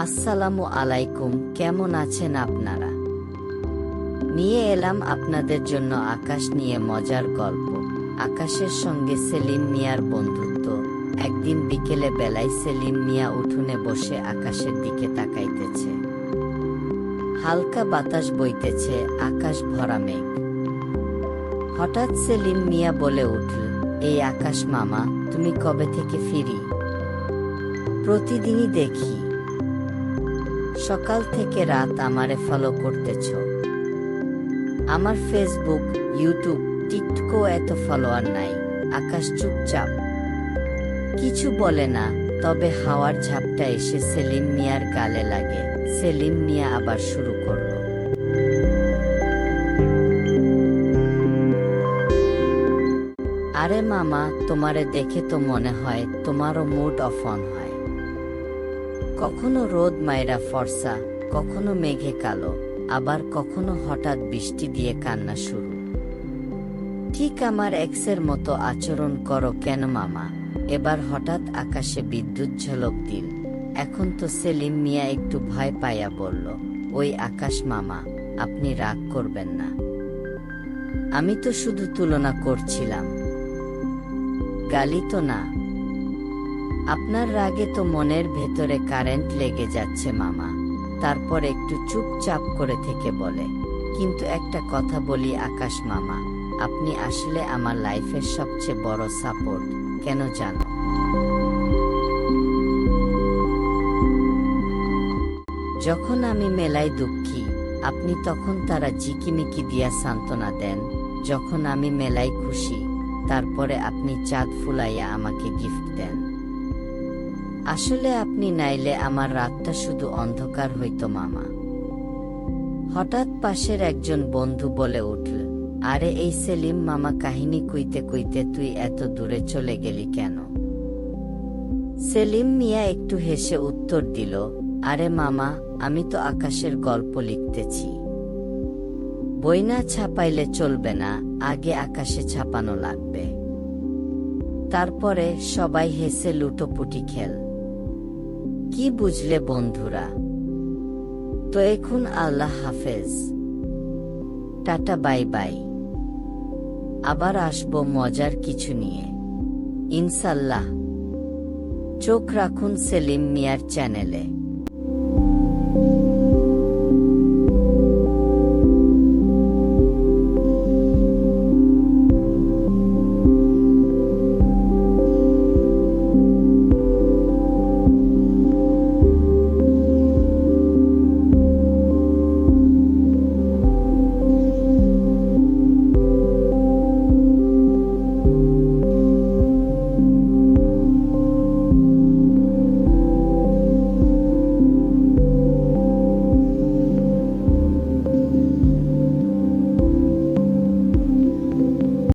আসসালামু আলাইকুম, কেমন আছেন আপনারা? নিয়ে এলাম আপনাদের জন্য আকাশ নিয়ে মজার গল্প। আকাশের সঙ্গে সেলিম মিয়ার বন্ধুত্ব। একদিন বিকেলে বেলায় সেলিম মিয়া উঠোনে বসে আকাশের দিকে তাকাইতেছে। হালকা বাতাস বইতেছে, আকাশ ভরা মেঘ। হঠাৎ সেলিম মিয়া বলে উঠল, এই আকাশ মামা, তুমি কবে থেকে ফিরি? প্রতিদিনই দেখি। সকাল থেকে রাত আমারে ফলো করতেছ। আমার ফেসবুক ইউটিউব টিকটকও এত ফলোয়ার নাই। আকাশ চুপচাপ। কিছু বলে না, তবে হাওয়ার ঝাপটা এসে সেলিম মিয়ার গালে লাগে। সেলিম মিয়া আবার শুরু করল। আরে মামা, তোমারে দেখে তো মনে হয় তোমারও মুড অফ অন হয়। কখনো রোদ মায়েরা ফর্সা, কখনো মেঘে কালো, আবার কখনো হঠাৎ বৃষ্টি দিয়ে কান্না শুরু। ঠিক আমার এক্সের মতো আচরণ করো কেন মামা? এবার হঠাৎ আকাশে বিদ্যুৎ ঝলক দিল। এখন তো সেলিম মিয়া একটু ভয় পাইয়া বলল, ওই আকাশ মামা, আপনি রাগ করবেন না। আমি তো শুধু তুলনা করছিলাম। গালি তো না আপনার রাগে তো মনের ভেতরে কারেন্ট লেগে যাচ্ছে, মামা। তারপর একটু চুপচাপ করে থেকে বলে, কিন্তু একটা কথা বলি আকাশ মামা, আপনি আসলে আমার লাইফের সবচেয়ে বড় সাপোর্ট, কেন জানো? যখন আমি মেলায় দুঃখী, আপনি তখন তারা জিকিমিকি দিয়া সান্ত্বনা দেন, যখন আমি মেলায় খুশি, তারপরে আপনি চাঁদ ফুলাইয়া আমাকে গিফট দেন। আসলে আপনি নাইলে আমার রাতটা শুধু অন্ধকার হইতো, মামা। হঠাৎ পাশের একজন বন্ধু বলে উঠল, আরে, এই সেলিম, মামা, কাহিনী কইতে কইতে তুই এত দূরে চলে গেলি কেন? সেলিম মিয়া একটু হেসে উত্তর দিল, আরে, মামা, আমি তো আকাশের গল্প লিখতেছি। বই না ছাপাইলে চলবে না, আগে আকাশে ছাপানো লাগবে। তারপরে সবাই হেসে লুটোপুটি খেল। কি বুঝলে বন্ধুরা? তো এখন আল্লাহ হাফেজ। Tata, bye bye. আবার আসব মজার কিছু নিয়ে। ইনশাল্লাহ। চোখ রাখুন সেলিম মিয়ার চ্যানেলে।